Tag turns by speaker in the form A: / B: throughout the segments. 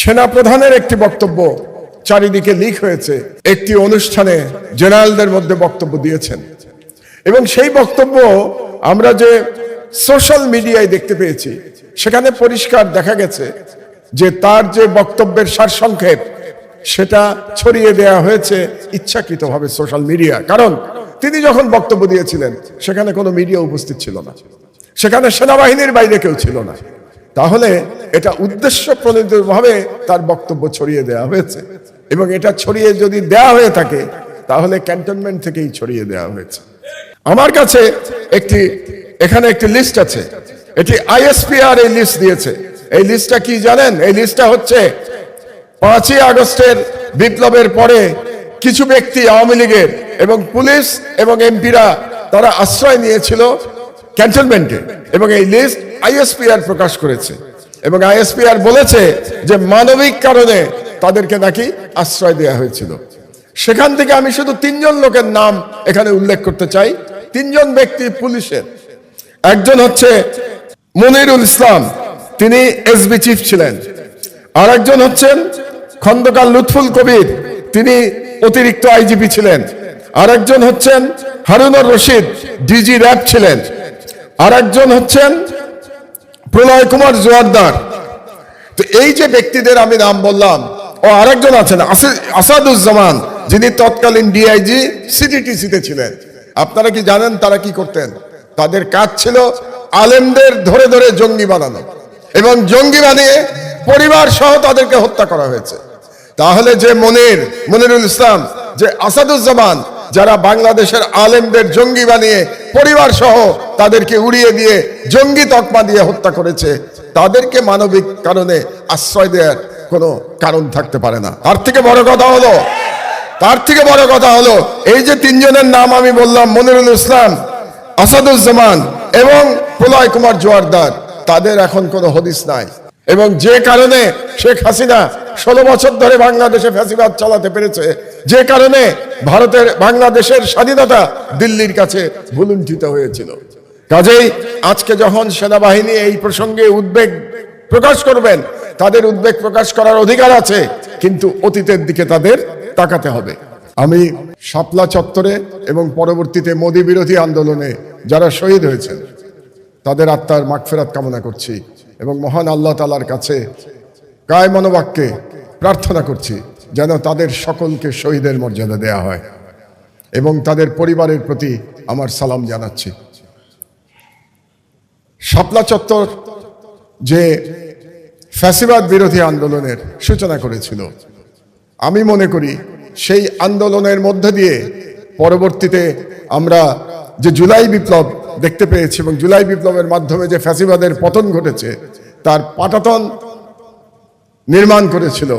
A: সেনা প্রধানের একটি বক্তব্য চারিদিকে লিক হয়েছে। একটি অনুষ্ঠানে জেনারেলদের মধ্যে বক্তব্য দিয়েছেন। এবং সেই বক্তব্য আমরা যে সোশ্যাল মিডিয়ায় দেখতে পেয়েছি, সেখানে পরিষ্কার দেখা গেছে যে তার যে বক্তব্যের সারসংক্ষেপ, সেটা ছড়িয়ে দেয়া হয়েছে ইচ্ছাকৃতভাবে সোশ্যাল মিডিয়া। কারণ তিনি যখন বক্তব্য দিয়েছিলেন, সেখানে কোনো মিডিয়া উপস্থিত ছিল না। সেখানে সেনাবাহিনীর বাইরে কেউ ছিল না। তাহলে এটা উদ্দেশ্য প্রণীতভাবে তার বক্তব্য ছড়িয়ে দেওয়া হয়েছে। এবং এটা ছড়িয়ে যদি দেয়া হয়ে থাকে, তাহলে ক্যান্টনমেন্ট থেকেই ছড়িয়ে দেওয়া হয়েছে। আমার কাছে একটি, এখানে একটি লিস্ট আছে। এটি আইএসপিআর এই লিস্ট দিয়েছে। এই লিস্টটা কি জানেন? এই লিস্টটা হচ্ছে পাঁচই আগস্টের বিপ্লবের পরে কিছু ব্যক্তি আওয়ামী লীগের এবং পুলিশ এবং এমপিরা তারা আশ্রয় নিয়েছিল ক্যান্টনমেন্টে এবং এই লিস্ট আইএসপিআর প্রকাশ করেছে এবং আইএসপিআর বলেছে যে মানবিক কারণে তাদেরকে নাকি আশ্রয় দেওয়া হয়েছিল। সেখান থেকে আমি শুধু তিনজন লোকের নাম এখানে উল্লেখ করতে চাই। তিনজন ব্যক্তি পুলিশের। একজন হচ্ছে মনিরুল ইসলাম, তিনি এসবি চিফ ছিলেন। আর একজন হচ্ছেন খন্দকার লুৎফুল কবির, তিনি অতিরিক্ত আইজিপি ছিলেন। আর একজন হচ্ছেন হারুনুর রশিদ, ডিজি র্যাব ছিলেন। আর একজন হচ্ছেন প্রলয় কুমার জোয়ারদার। তো এই যে ব্যক্তিদের আমি নাম বললাম, ও আরেকজন আছেন আসাদুজ্জামান, যিনি তৎকালীন ডিআইজি সিটিটিসিতে ছিলেন। আপনারা কি জানেন তারা কি করতেন? তাদের কাজ ছিল আলেমদের ধরে ধরে জঙ্গি বানানো এবং জঙ্গি বানিয়ে পরিবার সহ তাদেরকে হত্যা করা হয়েছে। তাহলে যে মনির, মনিরুল ইসলাম, যে আসাদুজ্জামান যারা বাংলাদেশের আলেমদের জঙ্গি বানিয়ে পরিবার সহ তাদেরকে উড়িয়ে দিয়ে জঙ্গি তকমা দিয়ে হত্যা করেছে, তাদেরকে মানবিক কারণে আশ্রয় দেওয়ার কোনো কারণ থাকতে পারে না। তার থেকে বড় কথা হলো, তার থেকে বড় কথা হলো, এই যে তিনজনের নাম আমি বললাম, মনিরুল ইসলাম, আসাদুজ্জামান এবং প্রলয় কুমার জোয়ারদার, তাদের এখন কোনো হদিস নাই। এবং যে কারণে শেখ হাসিনা ষোলো বছর ধরে বাংলাদেশে ফ্যাসিবাদ চালাতে পেরেছে যে কারণে ভারতের বাংলাদেশের স্বাধীনতা দিল্লির কাছে ভুলুণ্ঠিত হয়েছিল। কাজেই আজকে যখন সেনাবাহিনী এই প্রসঙ্গে উদ্বেগ প্রকাশ করবেন, তাদের উদ্বেগ প্রকাশ করার অধিকার আছে, কিন্তু অতীতের দিকে তাদের তাকাতে হবে। আমি শাপলা চত্বরে এবং পরবর্তীতে মোদী বিরোধী আন্দোলনে যারা শহীদ হয়েছেন, তাদের আত্মার মাগফেরাত কামনা করছি এবং মহান আল্লাহ তালার কাছে কায় মনোবাক্যে প্রার্থনা করছি। যেন তাদের সকলকে শহীদের মর্যাদা দেয়া হয় এবং তাদের পরিবারের প্রতি আমার সালাম জানাচ্ছি। শাপলা চত্বর যে ফ্যাসিবাদ বিরোধী আন্দোলনের সূচনা করেছিল, আমি মনে করি সেই আন্দোলনের মধ্যে দিয়ে পরবর্তীতে আমরা যে জুলাই বিপ্লব দেখতে পেয়েছি এবং জুলাই বিপ্লবের মাধ্যমে যে ফ্যাসিবাদের পতন ঘটেছে, তার পাটাতন নির্মাণ করেছিল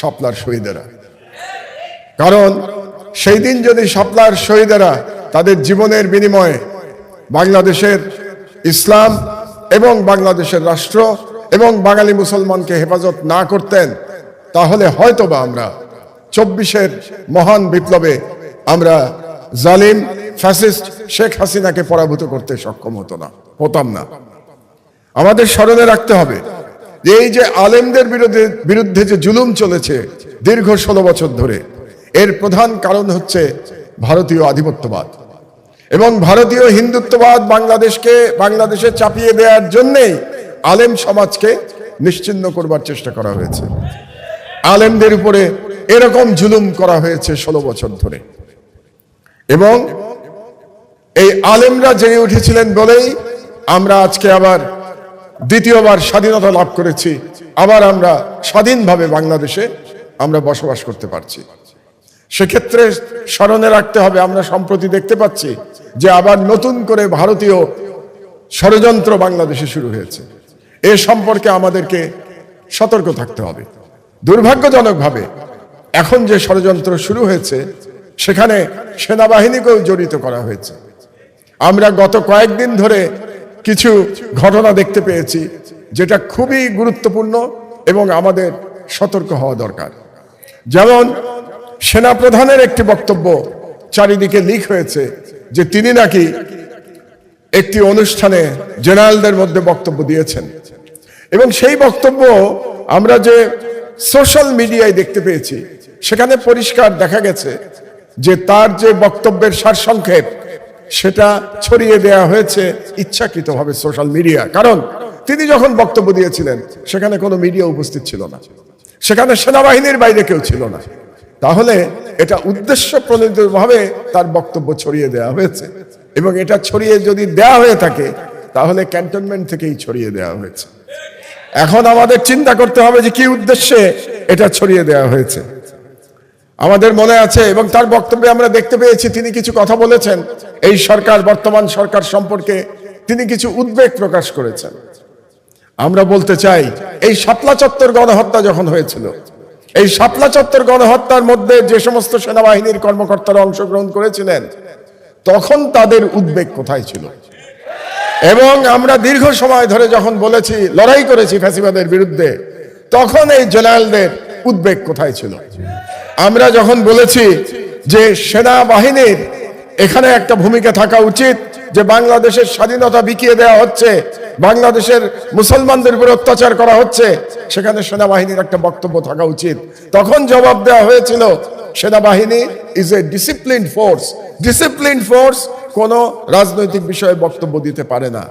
A: শাপলার শহীদেরা। কারণ সেই দিন যদি শাপলার শহীদেরা তাদের জীবনের বিনিময়ে বাংলাদেশের ইসলাম এবং বাংলাদেশের রাষ্ট্র এবং বাঙালি মুসলমানকে হেফাজত না করতেন, তাহলে হয়তোবা আমরা চব্বিশের মহান বিপ্লবে আমরা জালিম, ফ্যাসিস্ট শেখ হাসিনাকে পরাভূত করতে সক্ষম হতো না, হতাম না। আমাদের স্মরণে রাখতে হবে যে এই যে আলেমদের বিরুদ্ধে বিরুদ্ধে যে জুলুম চলেছে দীর্ঘ ষোলো বছর ধরে, এর প্রধান কারণ হচ্ছে ভারতীয় আধিপত্যবাদ। এবং ভারতীয় হিন্দুত্ববাদ বাংলাদেশকে, বাংলাদেশে চাপিয়ে দেওয়ার জন্যেই আলেম সমাজকে নিশ্চিন্ন করবার চেষ্টা করা হয়েছে। আলেমদের উপরে এরকম জুলুম করা হয়েছে ষোলো বছর ধরে। এবং এই আলেমরা জেগে উঠেছিলেন বলেই আমরা আজকে আবার দ্বিতীয়বার স্বাধীনতা লাভ করেছি। আবার আমরা স্বাধীনভাবে বাংলাদেশে আমরা বসবাস করতে পারছি। সেক্ষেত্রে স্মরণে রাখতে হবে, আমরা সম্প্রতি দেখতে পাচ্ছি যে আবার নতুন করে ভারতীয় ষড়যন্ত্র বাংলাদেশে শুরু হয়েছে। এ সম্পর্কে আমাদেরকে সতর্ক থাকতে হবে। দুর্ভাগ্যজনকভাবে এখন যে ষড়যন্ত্র শুরু হয়েছে, সেখানে সেনাবাহিনীকেও জড়িত করা হয়েছে। আমরা গত কয়েকদিন ধরে কিছু ঘটনা দেখতে পেয়েছি, যেটা খুবই গুরুত্বপূর্ণ এবং আমাদের সতর্ক হওয়া দরকার। যেমন, সেনাপ্রধানের একটি বক্তব্য চারিদিকে লিক হয়েছে, যে তিনি নাকি একটি অনুষ্ঠানে জেনারেলদের মধ্যে বক্তব্য দিয়েছেন। এবং সেই বক্তব্য আমরা যে সোশ্যাল মিডিয়ায় দেখতে পেয়েছি, সেখানে পরিষ্কার দেখা গেছে যে তার যে বক্তব্যের সারসংক্ষেপ সেটা ছড়িয়ে দেয়া হয়েছে ইচ্ছাকৃতভাবে সোশ্যাল মিডিয়া। কারণ তিনি যখন বক্তব্য দিয়েছিলেন, সেখানে কোনো মিডিয়া উপস্থিত ছিল না। সেখানে সেনাবাহিনীর বাইরে কেউ ছিল না। তাহলে এটা উদ্দেশ্য প্রণোদিতভাবে তার বক্তব্য ছড়িয়ে দেওয়া হয়েছে। এবং এটা ছড়িয়ে যদি দেয়া হয়ে থাকে, তাহলে ক্যান্টনমেন্ট থেকেই ছড়িয়ে দেওয়া হয়েছে। এখন আমাদের চিন্তা করতে হবে যে কি উদ্দেশ্যে এটা ছড়িয়ে দেওয়া হয়েছে। আমাদের মনে আছে এবং তার বক্তব্যে আমরা দেখতে পেয়েছি, তিনি কিছু কথা বলেছেন। এই সরকার, বর্তমান সরকার সম্পর্কে তিনি কিছু উদ্বেগ প্রকাশ করেছেন। আমরা বলতে চাই, এই শাপলা চত্বর গণহত্যা যখন হয়েছিল, এই শাপলা চত্বর গণহত্যার মধ্যে যে সমস্ত সেনাবাহিনীর কর্মকর্তারা অংশগ্রহণ করেছিলেন, তখন তাদের উদ্বেগ কোথায় ছিল? এবং আমরা দীর্ঘ সময় ধরে যখন বলেছি, লড়াই করেছি ফ্যাসিবাদের বিরুদ্ধে, তখন এই জেনারেলদের উদ্বেগ কোথায় ছিল? আমরা যখন বলেছি যে সেনাবাহিনীর এখানে একটা ভূমিকা থাকা উচিত, যে বাংলাদেশের স্বাধীনতা বিকিয়ে দেওয়া হচ্ছে, বাংলাদেশের মুসলমানদের উপর অত্যাচার করা হচ্ছে, সেখানে সেনাবাহিনীর একটা বক্তব্য থাকা উচিত। তখন জবাব দেওয়া হয়েছিল, সেনাবাহিনী is a discipline force discipline force কোন রাজনৈতিক বিষয়ে বক্তব্য দিতে পারে না।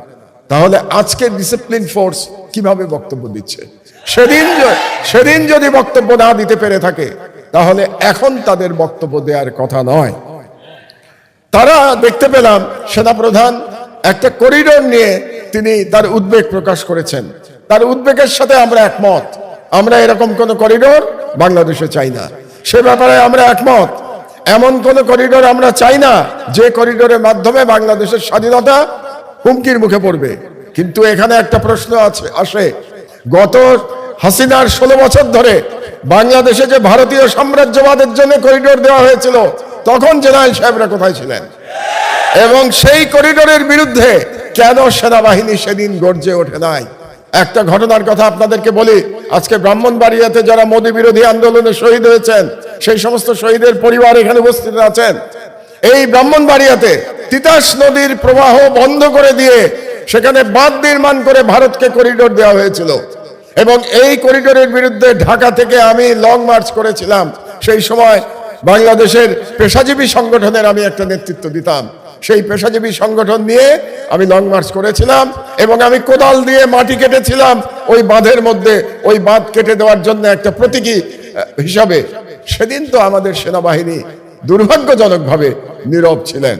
A: তাহলে আজকে ডিসিপ্লিন ফোর্স কীভাবে বক্তব্য দিচ্ছে? সেদিন সেদিন যদি বক্তব্য না দিতে পেরে থাকে তাহলে এখন তাদের বক্তব্য দেওয়ার কথা নয়। তারা দেখতে পেলাম সেনাপ্রধান একটা করিডোর নিয়ে তিনি তার উদ্বেগ প্রকাশ করেছেন। তার উদ্বেগের সাথে আমরা একমত। আমরা এরকম কোন করিডোর বাংলাদেশে চাই না। সে ব্যাপারে আমরা একমত। এমন কোন করিডোর আমরা চাই না যে করিডোরের মাধ্যমে বাংলাদেশের স্বাধীনতা হুমকির মুখে পড়বে। কিন্তু এখানে একটা প্রশ্ন আছে, আসে। গত হাসিনার ষোলো বছর ধরে বাংলাদেশে যে ভারতীয় সাম্রাজ্যবাদের জন্য করিডোর দেওয়া হয়েছিল, তখন জেনারেল সাহেবরা কোথায় ছিলেন? এবং সেই করিডোরের বিরুদ্ধে কেন সেনাবাহিনী সেদিন গর্জে ওঠে নাই? একটা ঘটনার কথা আপনাদেরকে বলি, আজকে ব্রাহ্মণবাড়িয়াতে যারা মোদী বিরোধী আন্দোলনে শহীদ হয়েছেন, সেই সমস্ত শহীদের পরিবার এখানে উপস্থিত আছেন। এই ব্রাহ্মণবাড়িয়াতে তিতাস নদীর প্রবাহ বন্ধ করে দিয়ে সেখানে বাঁধ নির্মাণ করে ভারতকে করিডোর দেওয়া হয়েছিল। এবং এই করিডোরের বিরুদ্ধে ঢাকা থেকে আমি লং মার্চ করেছিলাম। সেই সময় বাংলাদেশের পেশাজীবী সংগঠনের আমি একটা নেতৃত্ব দিতাম। সেই পেশাজীবী সংগঠন নিয়ে আমি লং মার্চ করেছিলাম এবং আমি কোদাল দিয়ে মাটি কেটেছিলাম। ওই বাঁধের মধ্যে, ওই বাঁধ কেটে দেওয়ার জন্য একটা প্রতীকী হিসাবে। সেদিন তো আমাদের সেনাবাহিনী দুর্ভাগ্যজনকভাবে নীরব ছিলেন।